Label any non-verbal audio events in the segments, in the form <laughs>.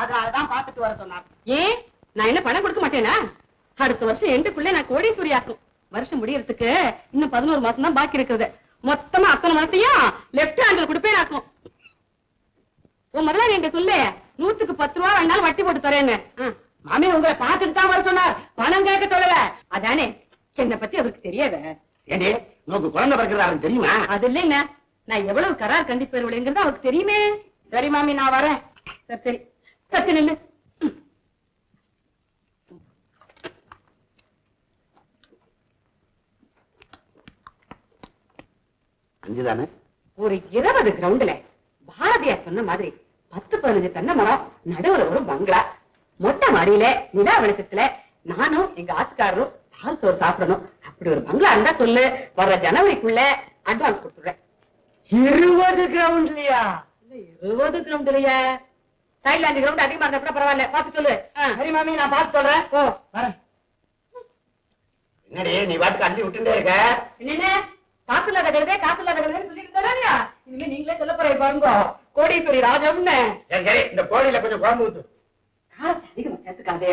அதனாலதான் பாத்துட்டு வர சொன்னார் ஏன்? நான் என்ன பணம் கொடுக்க மாட்டேனா? அடுத்த வருஷம் எண்டுக்குள்ள நான் கோடீஸ்வரி ஆக்கும் வருஷம் முடியறதுக்கு இன்னும் பதினோரு மாசம் தான் பாக்கி இருக்குது மொத்தமா அத்தனை மாசத்தையும் லெப்ட் ஹேண்டில் கொடுப்பேன் ஆக்கும். உன் முதல்ல சொல்லு நூத்துக்கு பத்து ரூபா வேணாலும் வட்டி போட்டு தரேன்னு. மாமி உங்களை பாத்துட்டு தான் வர சொன்னார். பணம் கேட்க சொல்லல. அதானே? என்னை பத்தி அவருக்கு தெரியாத. ஏண்டி உனக்கு குழந்தை பிறக்கிறது அவருக்கு தெரியுமா? அது இல்லைங்க. நான் எவ்வளவு கரார் கண்டிப்பேருங்கிறது அவருக்கு தெரியுமே. சரி மாமி நான் வரேன். சரி. சரி சத்து நில்லு ஒரு இருபது கிரவுண்ட்ல பாரதியார் சொன்ன மாதிரி பத்து பதினஞ்சு தென்னை மரம் நடுவுல ஒரு பங்களா. மொட்டை மாடியில நிலா வெளிச்சத்துல நானும் எங்க ஆத்துக்காரரும் பால் சோறு சாப்பிடணும். அப்படி ஒரு பங்களா இருந்தா சொல்லு. வர்ற ஜனவரிக்குள்ள அட்வான்ஸ் கொடுத்துடுறேன். இருபது கிரவுண்ட்லயா இருபது கிரவுண்ட் இல்லையா சைட்ல அஞ்சு கிரவுண்ட் அதிகமா இருந்தா கூட பரவாயில்ல. பார்த்து சொல்லு. சரி மாமி நான் பார்த்து சொல்றேன். ஓ வரேன். என்னடி நீ வாட்டுக்கு அள்ளி விட்டுட்டே இருக்க? என்னென்ன? காசு இல்லாத கழுதே காசு இல்லாத கழுதே சொல்லிட்டு இல்லையா இனிமே நீங்களே சொல்ல போறீங்க பாருங்க. கோடீஸ்வரி ராஜம்னு. சரி சரி இந்த கோழியில கொஞ்சம் குழம்பு ஊத்து. காரத்தை அதிகமா சேர்த்துக்காதே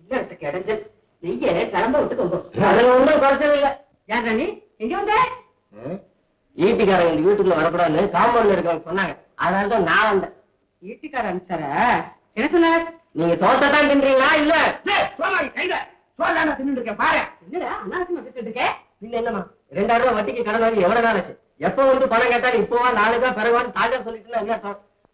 இல்லறதுக்கு இடைஞ்சல். நெய்ய கிளம்ப விட்டுக்கோங்க அதுல ஒண்ணும் குறைச்சது இல்ல. யார் ராணி? எங்க வந்த? ஈட்டிக்காரங்க இந்த வீட்டுக்குள்ள வரக்கூடாதுன்னு காம்பவுண்ட்ல இருக்கவங்க சொன்னாங்க. அதனால தான் நான் வந்தேன். வீட்டுக்கார அனுப்பிச்சாரா? என்ன சொன்னார்? நீங்க தோசை தான் தின்றீங்களா? இல்ல. கையில. சோழ தின்னு இருக்கேன் பாரு. என்னடா அனாவசியமா திட்டு இருக்கே? இல்ல என்னமா ரெண்டாயிரம் ரூபாய் வட்டிக்கு கடன் வாங்கி எவ்வளவு நாள் ஆச்சு? எப்ப வந்து பணம் கேட்டாலும் இப்போவா நாளைக்கா பிறகுவான்னு தாஜா சொல்லிட்டு என்ன?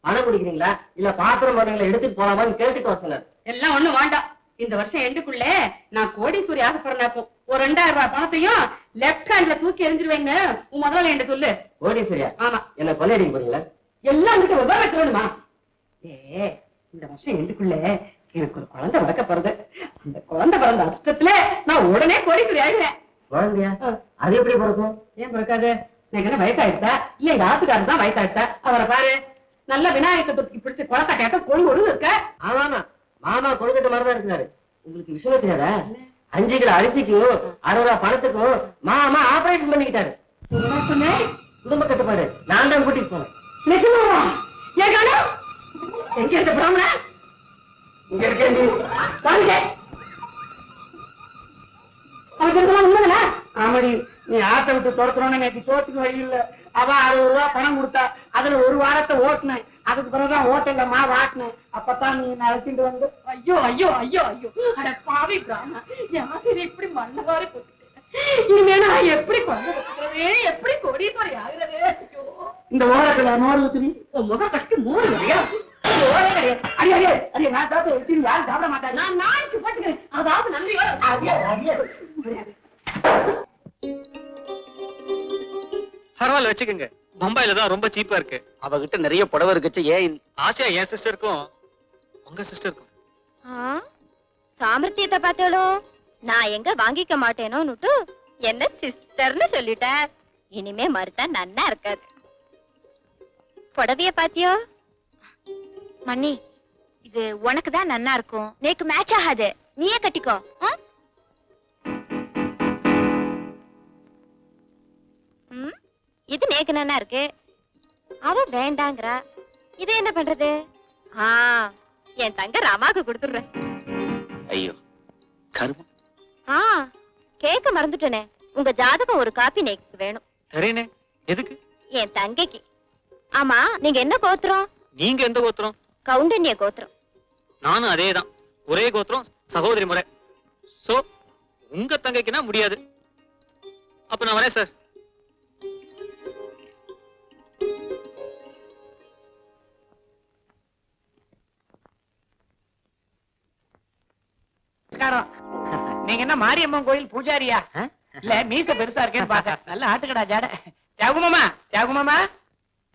பணம் குடிக்கிறீங்களா? இல்ல பாத்திரம் பண்ணுங்களா எடுத்துட்டு போலாமான்னு கேட்டுட்டு சொன்னார். எல்லாம் ஒண்ணும் வேண்டாம். இந்த வருஷம் எண்டுக்குள்ள நான் கோடீஸ்வரி ஆக போறேனாக்கும் ஒரு ரெண்டாயிரம் ரூபாய் பணத்தையும் லெப்ட் ஹேண்ட்ல தூக்கி எறிஞ்சிருவேங்க உன் முதல்ல என்கிட்ட சொல்லு. கோடீஸ்வரியா? ஆமா. என்ன கொள்ளையடிக்க போறீங்களா? எல்லாம் விவரம் சொல்லணுமா ஏ இந்த வருஷம் எண்டுக்குள்ள எனக்கு ஒரு குழந்தை பிறக்க போறது. அந்த குழந்தை பிறந்த அர்த்தத்துல நான் உடனே கோடீஸ்வரி ஆகிறேன் குழந்தையா? அது எப்படி பிறக்கும்? ஏன் பிறக்காது? எனக்கு வயசாயிடுச்சா? இல்ல எங்க ஆத்துக்காரர் தான் வயசாயிடுச்சா? அவரை பாரு. நல்ல விநாயகத்தை தூக்கி பிடிச்சு குழந்தை கேட்ட கொண்டு ஒழுங்கு இருக்க. ஆமாமா. மாமா கொழுக்கட்டை மாதிரி தான் இருக்கிறாரு. உங்களுக்கு விஷயம் தெரியாதா? அஞ்சு கிலோ அரிசிக்கும் அறுபது ரூபாய் பணத்துக்கும் மாமா ஆபரேஷன் பண்ணிக்கிட்டாரு. குடும்ப கட்டுப்பாடு. நான் தான் கூட்டிட்டு போனேன். எங்க இந்த பிராமணா இங்க இருக்கேன் நீ வாங்க. ஆமாடி. நீ ஆட்டை விட்டு துரத்துறோன்னு எனக்கு சோத்துக்கு வழி இல்ல. அவ அறுபது ரூபா பணம் கொடுத்தா அதுல ஒரு வாரத்தை ஓட்டுனேன். அதுக்கு பிறகுதான் ஓட்டல மா வாட்டினேன். அப்பதான் நீ என்ன அழைச்சிட்டு வந்து ஐயோ ஐயோ ஐயோ ஐயோ அட பாவி பிராமணா யாரு இப்படி மண்ணவாரி இனிமே நான் எப்படி குழந்தை? எப்படி கோடீஸ்வரி ஆகுறது? ஐயோ. இந்த ஓரத்துல மோர் ஊத்துறி உன் முகம் கட்டி மூணு வரையா? சாப்பிட நான் போட்டுக்கிறேன். அதாவது நன்றியோட. பரவாயில்ல வச்சுக்கோங்க. பம்பாயில தான் ரொம்ப சீப்பா இருக்கு. அவகிட்ட நிறைய புடவை இருக்குச்சு. ஏன் ஆசையா என் சிஸ்டருக்கும் உங்க சிஸ்டருக்கும் ஆ? சாமர்த்தியத்தை பார்த்தேளோ நான் எங்க வாங்கிக்க மாட்டேனோன்னுட்டு என்ன சிஸ்டர்னு சொல்லிட்டார் இனிமே மறுத்தா நன்னா இருக்காது. புடவைய பாத்தியோ மண்ணி இது உனக்கு தான் நன்னா இருக்கும். நேக்கு மேட்ச் ஆகாது. நீயே கட்டிக்கோ. இது நேக்கு நன்னா இருக்கு. அவ வேண்டாங்கிறா. இது என்ன பண்றது? ஆ என் தங்க ராமாக்கு கொடுத்துடுறேன். ஐயோ கருமம். ஆ கேட்க மறந்துட்டேனே. உங்க ஜாதகம் ஒரு காப்பி நேக்கு வேணும். தரேனே எதுக்கு? என் தங்கைக்கு. ஆமா நீங்க என்ன கோத்திரம்? நீங்க எந்த கோத்திரம்? கவுண்டன்ய கோத்திரம். நானும் அதேதான். ஒரே கோத்திரம் சகோதரி முறை. சோ உங்க தங்கைக்குனா முடியாது. அப்ப நான் வரேன் சார் நமஸ்காரம். நீங்க என்ன மாரியம்மன் கோயில் பூஜாரியா? இல்ல மீச பெருசா இருக்கேன்னு பாக்க நல்ல ஆட்டுக்கடா ஜாட. தியாகுமாமா தியாகுமாமா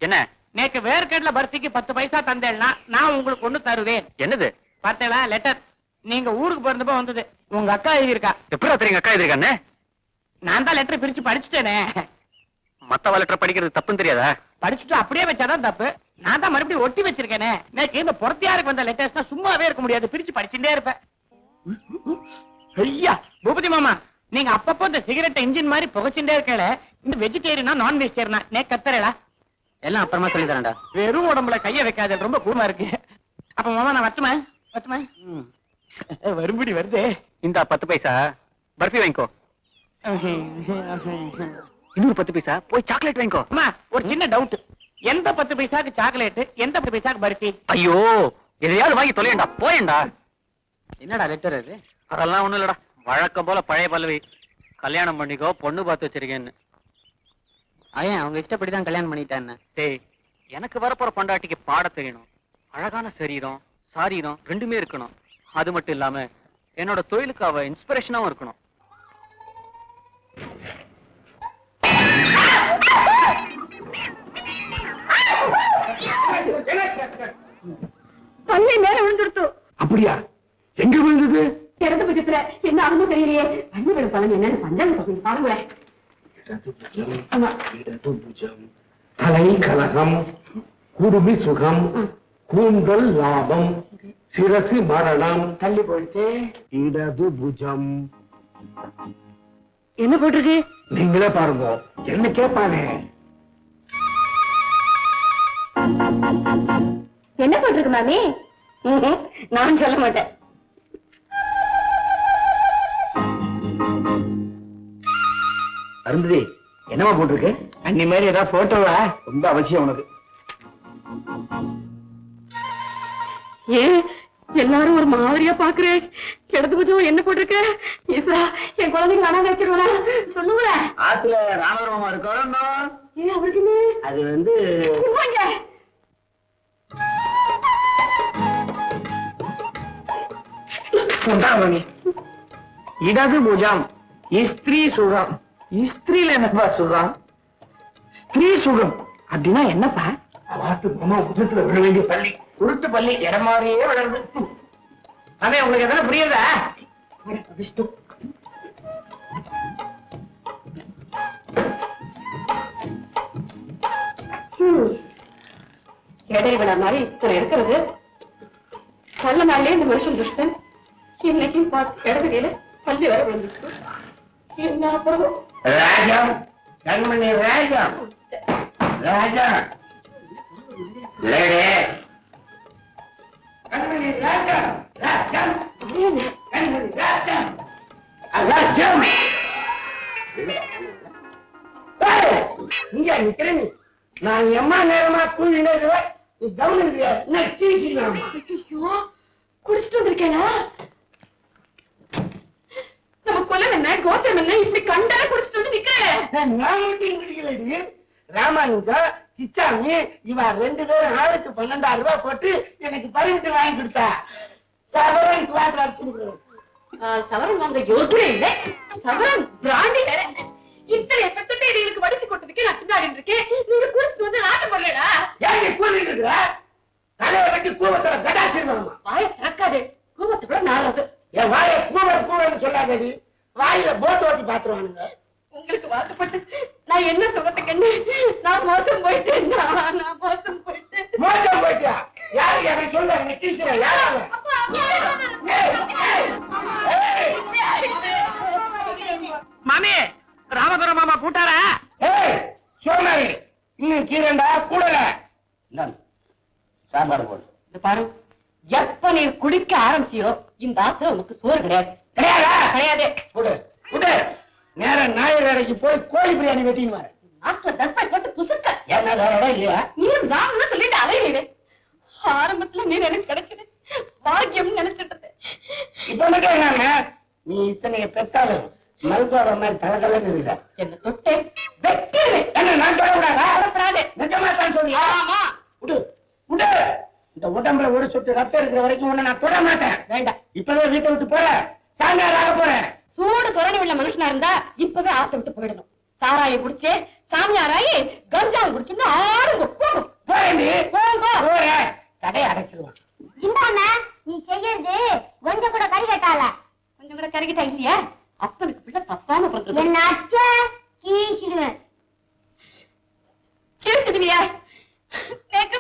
என்ன? நேக்கு வேர்க்கடல பர்த்திக்கு பத்து பைசா தந்தேன்னா நான் உங்களுக்கு ஒண்ணு தருவேன். என்னது? பார்த்தேளா லெட்டர் நீங்க ஊருக்கு பிறந்தப்ப வந்தது. உங்க அக்கா எழுதியிருக்கா. எப்படி தெரியுங்க அக்கா இருக்கானே நான் தான் லெட்டர் பிரிச்சு படிச்சுட்டேனே. மத்த லெட்டர் படிக்கிறது தப்புன்னு தெரியாதா? படிச்சுட்டு அப்படியே வச்சாதான் தப்பு. நான் தான் மறுபடியும் ஒட்டி வச்சிருக்கேனே. நேக்கு இந்த பொறத்தியாருக்கு வந்த லெட்டர்ஸ் சும்மாவே இருக்க முடியாது. பிரிச்சு படிச்சுட்டே இருப்பேன். ஐயா பூபதி மாமா நீங்க அப்பப்போ இந்த சிகரெட் இன்ஜின் மாதிரி புகைச்சுட்டே இருக்கல இந்த வெஜிடேரியனா நான் வெஜிடேரியனா நே கத்தரேடா எல்லாம் அப்புறமா சொல்லி தரேன்டா வெறும் உடம்புல கைய வைக்காத ரொம்ப கூமா இருக்கு. அப்ப மாமா நான் வரட்டுமா? வரட்டுமா? வரும்படி வருதே. இந்த பத்து பைசா. பர்ஃபி வாங்கிக்கோ. இன்னொரு பத்து பைசா. போய் சாக்லேட் வாங்கிக்கோ. அம்மா ஒரு சின்ன டவுட் எந்த பத்து பைசாக்கு சாக்லேட் எந்த பத்து பைசாக்கு பர்ஃபி? ஐயோ எதையாவது வாங்கி தொலையண்டா. போயேண்டா. என்னடா லெட்டர் அது? அதெல்லாம் ஒண்ணும் இல்லடா. வழக்கம் போல பழைய பல்லவி. கல்யாணம் பண்ணிக்கோ பொண்ணு பார்த்து வச்சிருக்கேன்னு. அவன் அவங்க இஷ்டப்படி தான் கல்யாணம் பண்ணிட்டான்னு. டேய் எனக்கு வரப்போற பொண்டாட்டிக்கு பாட தெரியணும். அழகான சரீரம் சாரீரம் ரெண்டுமே இருக்கணும். அது மட்டும் இல்லாம என்னோட தொழிலுக்கு அவ இன்ஸ்பிரேஷனாவும் இருக்கணும். தண்ணி மேல விழுந்துடுத்து அப்படியா? எங்க விழுந்தது? இடது பக்கத்துல என்ன ஆகுமோ தெரியலையே. விழும் பழம் என்னன்னு பஞ்சாங்க பாருங்களேன். தலை கலகம் குடுமி சுகம் கூந்தல் லாபம் சிரசு மரணம் தள்ளி போயிட்டு. இடது புஜம். என்ன போட்டிருக்கு? நீங்களே பாருங்க என்ன கேட்பானே? என்ன போட்டிருக்கு மாமி? <laughs> நான் சொல்ல மாட்டேன். அருந்ததி என்னமா போட்டிருக்கு? அன்னி மாதிரி ஏதாவது போட்டோவா ரொம்ப அவசியம் உனக்கு. ஏன் எல்லாரும் ஒரு மாதிரியா பாக்குறேன் இடது பக்கம் என்ன போட்டிருக்க? ஈஸ்வரா என் குழந்தைங்க அனாதை வச்சிருவா சொல்லுங்களேன் ஆத்துல ராமராமா இருக்கணும்? அது வந்து இடது புஜம் இஸ்திரி சுகம் இஸ்திரியில என்னப்பா சுகம் ஸ்திரீ சுகம் அப்படின்னா என்னப்பா? பார்த்து மாமா புஜத்துல விழ வேண்டிய பள்ளி. உருட்டு பள்ளி இடம் மாதிரியே வளருது. அதே உங்களுக்கு எதனா புரியுதா? விழா மாதிரி இத்தனை இருக்கிறது. நல்ல நாள்லயே இந்த மனுஷன் துஷ்டன். இன்னைக்கும் பார்த்து இடது கையில பள்ளி வர விழுந்துச்சு என்ன அப்புறம்? ராஜா கண்மணி ராஜா. ராஜா. லேடி. கண்மணி ராஜா ராஜா. கண்மணி ராஜா. ராஜா. இங்க நிக்கிற நீ. நான் எம்மா நேரமா கூழினே என்ன நம்ம கொல்லம் என்ன? கோத்திரம் என்ன? இப்படி கண்டால குடிச்சிட்டு வந்து நிக்கிறேன் நான் மட்டும் குடிக்கலடி ராமானுஜா கிச்சாமி இவ ரெண்டு பேரும் ஆளுக்கு பன்னெண்டாயிரம் ரூபாய் போட்டு எனக்கு பரிவிட்டு வாங்கி கொடுத்தா. சவரன் சவரன் வாங்க யோசனை இல்லை. சவரன் பிராண்டி வேற இத்தனை பெத்தத்தை இதுக்கு வடிச்சு கொட்டதுக்கு நான் பின்னாடி இருக்கேன் நீங்க குடிச்சிட்டு வந்து நாட்டம் பண்ணலடா ஏன் கூலிட்டு இருக்கிற தலையை கட்டி கூவத்துல கடாச்சிருவாமா வாய திறக்காதே கோபத்தை கூட நாளாது என் வாயை கூவர் கூவர்னு சொல்லாதடி வாயில போட்டு ஓட்டி பாத்துருவானுங்க உங்களுக்கு வாக்கப்பட்டு நான் என்ன சுகத்துக்கு என்ன நான் மோசம் போயிட்டேன் நான் நான் மோசம் போயிட்டேன் மோசம் போயிட்டியா யாரு எனக்கு சொல்ல நீ டீச்சரா யாராவது மாமி ராமதுர மாமா கூட்டாரா ஏய் சோமாரி இன்னும் கீரண்டா கூடல. சாப்பாடு போடு. இது பாரு. எப்ப நீ குடிக்க ஆரம்பிச்சீரோ இந்த ஆத்திரம் உனக்கு சோறு கிடையாது. கிடையாதா? கிடையாது. குடு குடு நேர ஞாயிறு கடைக்கு போய் கோழி பிரியாணி வெட்டின்னு வர. ஆத்திர தப்பை போட்டு புசுக்க. என்ன வேற இடம் இல்லையா? நீ நான் சொல்லிட்டு அலையிலே ஆரம்பத்துல நீ எனக்கு கிடைச்சது. பாக்கியம் நினைச்சிட்டு. இப்ப மட்டும் என்னங்க? நீ இத்தனைய பெத்தாலும் மருத்துவ மாதிரி தலதலன்னு இருக்க. என்ன தொட்டே வெட்டுவேன் என்ன நான் சொல்லக்கூடாதா கவலைப்படாதே. நிஜமா தான் சொல்லியா ஆமா விடு விடு இந்த உடம்புல ஒரு சொட்டு ரத்தம் இருக்கிற வரைக்கும் உன்னை நான் தொட மாட்டேன். வேண்டாம். இப்பவே வீட்டை விட்டு போறேன் சாயங்காலம் போறேன் சூடு சொரணை உள்ள மனுஷனா இருந்தா இப்பவே ஆத்த விட்டு போயிடணும். சாராயம் குடிச்சே சாமியாராயி கஞ்சாவை குடிச்சுன்னு ஆடுங்க. போங்க போறேன் நீ போங்க போறேன் கடையை அடைச்சிருவான் இந்தாண்ணா நீ செய்யறது கொஞ்சம் கூட கறி கட்டால கொஞ்சம் கூட கருகிட்டா இல்லையா? அப்பனுக்கு பிள்ளை தப்பாம பண்றது என்ன அச்சா கீசிடுவேன். கேட்டுடுவியா கேட்க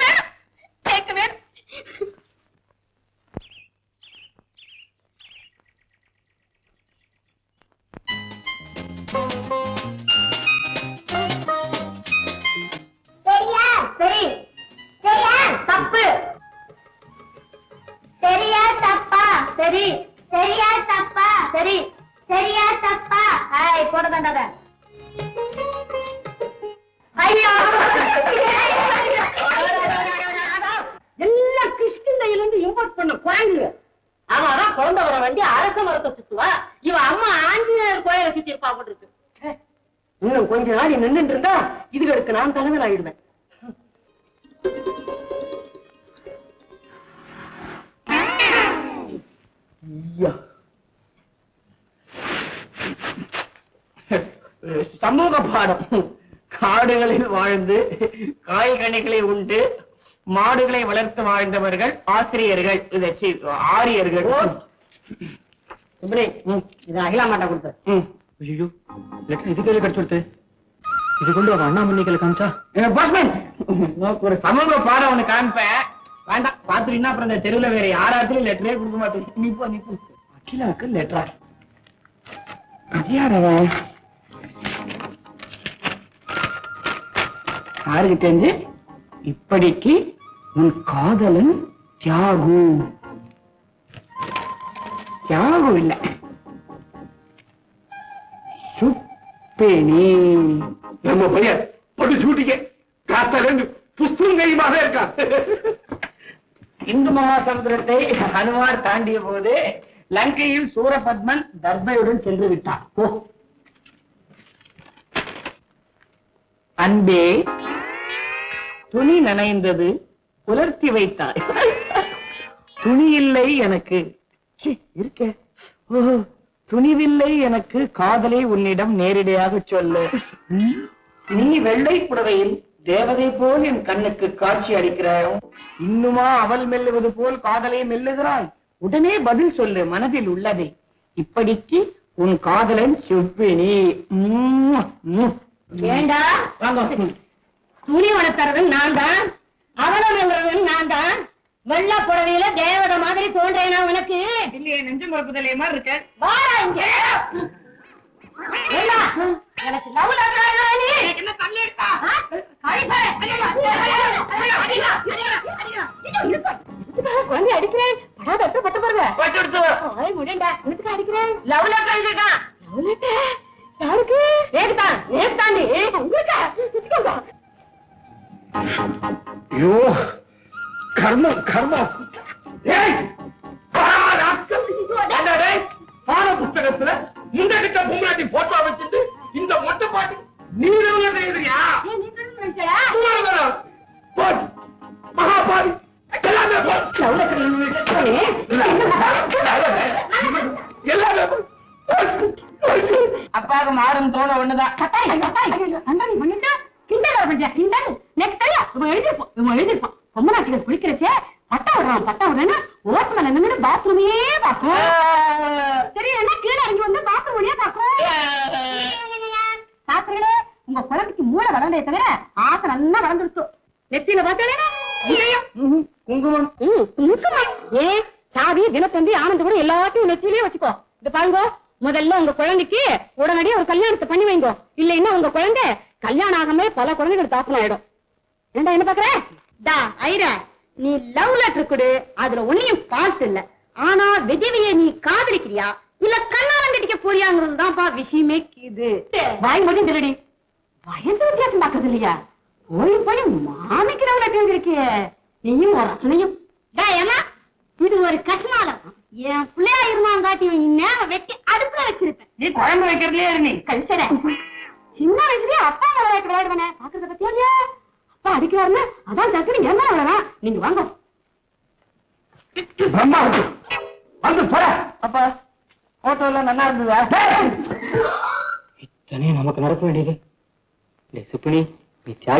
இன்னும் கொஞ்ச நாள் நின்னுட்டு இருந்தா இதுகளுக்கு நான் தலைவர் ஆயிடுவேன். சமூக பாடம். காடுகளில் வாழ்ந்து காய்கனிகளை உண்டு மாடுகளை வளர்த்து வாழ்ந்தவர்கள் ஆசிரியர்கள் ஆரியர்கள். இது அகிலா மாட்டா கொடுத்த ஐயோ லெட்டர் இது கையில கிடைச்சு கொடுத்து. இது கொண்டு அவன் அண்ணாமலை கையில காமிச்சா? பாஸ்மேன் ஒரு சமூக பாடம் ஒண்ணு காமிப்பேன். வேண்டாம் பாத்துட்டீங்கன்னா அப்புறம் இந்த தெருவுல வேற யாராத்திலும் லெட்டரே கொடுக்க மாட்டேன். நீ போ நீ போ. அகிலாவுக்கு லெட்டரா? யாரவன் யாருக்கு தெரிஞ்சு இப்படிக்கு உன் காதலன் தியாகு. தியாகு இல்லை. பேணி நம்ம பையன் பொடி சூட்டிக்க காத்தலன்னு புஸ்துங்கையுமாக இருக்கான் இந்து மகாசமுத்திரத்தை ஹனுமார் தாண்டிய போது லங்கையில் சூரபத்மன் தர்பையுடன் சென்று விட்டான். ஓ அன்பே துணி நனைந்தது புலர்த்தி வைத்தாய். துணி இல்லை எனக்கு. ச்சீ, ஓ துணிவில்லை எனக்கு காதலை உன்னிடம் நேரடியாக சொல்லு. நீ வெள்ளை புடவையில் தேவதை போல் என் கண்ணுக்கு காட்சி அளிக்கிறாய்? இன்னுமா அவள் மெல்லுவது போல் காதலை மெல்லுகிறாய் உடனே பதில் சொல்லு மனதில் உள்ளதை. இப்படிக்கு உன் காதலன் உம். ஏண்டா. துணி வளர்த்தறவன் நான் தான் எழுறவன் நான் தான் வெள்ள புடவையில தேவத மாதிரி தோன்றேனா உனக்கு? இல்லையே நெஞ்சு மறுப்புதலே மாதிரி இருக்க. வாடா இங்க. எனக்கு எழுதுறா நீ? என்ன தள்ளி இருக்கா? அடிடா. குழந்தை அடிக்கிறேன். படாத அத்தை பட்ட பாருங்க வச்சுடுத்து ஆய் முடண்டா. உனக்கு அடிக்கிறேன். லவ் லெட்டர் எழுதிருக்கான் லவ் லெட்டர்? யாருக்கு? நேக்குதான் நேக்குதாண்டி உங்களுக்கு? ஐயோ. கர்மம் கர்மம். பாட புஸ்தகத்துல இந்த கிட்ட பொம்மாட்டி போட்டோ வச்சுட்டு இந்த மொட்டை பாட்டி நீ எழுதுறியா மகாபாரி. எல்லாமே எல்லாமே. அப்பாவுக்கு மாறும் தோண ஒண்ணுதான். கத்தாரி கத்தாரி அந்தாரி பண்ணிட்டா? கிண்டல் வர பண்றியா கிண்டல் நெக்ஸ்ட் டைம் இவன் எழுதிருப்பான் பொம்மநாட்டிகள் குளிக்கிறச்சே பட்டா விடுறான் பட்டா விடுறேன்னா ஓட்டு மேல நின்று பாத்ரூமே பாக்கும் சரி என்ன கீழே இறங்கி வந்து பாத்ரூம் வழியா பாக்கும் சாப்பிடுறே உங்க குழந்தைக்கு மூளை வளர்ந்தே தவிர ஆசை நல்லா வளர்ந்துருச்சு. நெத்தியில பார்த்தாலே குங்குமம். முக்கியமா ஏ சாவி தினத்தந்தி ஆனந்த கூட எல்லாத்தையும் நெத்தியிலே வச்சுக்கோ. இந்த பாருங்க முதல்ல உங்க குழந்தைக்கு உடனடியே ஒரு கல்யாணத்தை பண்ணி வைங்க. இல்லைன்னா உங்க குழந்தை கல்யாணம் ஆகாம பல குழந்தைகள் தாக்கணும் ஆயிடும் என்ன பாக்குற டா ஐரா நீ லவ் லெட்டர் கொடு அதுல ஒன்னையும் பால்ஸ் இல்ல. ஆனா விஜவிய நீ காதலிக்கிறியா? இல்ல கண்ணாலம் கட்டிக்க போறியாங்கிறது தான்ப்பா விஷயமே இது வாய் மட்டும் திருடி. பயந்து வித்தியாசம் பாக்குறது இல்லையா? போய் போய் மாமிக்கு லவ் லெட்டர் எழுதிருக்கிய நீயும் ஒரு ரசனையும் டா ஏமா இது ஒரு கஷ்மாலம். என் பிள்ளையா இருந்தாங்காட்டி இந்நேரம் வெட்டி அடுப்புல வச்சிருப்பேன். நீ குழம்பு வைக்கிறதுலயே நீ. கல்சர சின்ன வயசுலயே அப்பா விளையாட்டு விளையாடுவானே. பாக்குறத பத்தியா அப்பா அடிக்கிறாருன்னு அதான் டக்குனு என்ன விளையாடலாம் நீங்க வாங்க. பிரம்மா வந்து போற அப்பா போட்டோ எல்லாம் நல்லா இருந்ததா? இத்தனையும் நமக்கு நடக்க வேண்டியது. டேய் சுப்பினி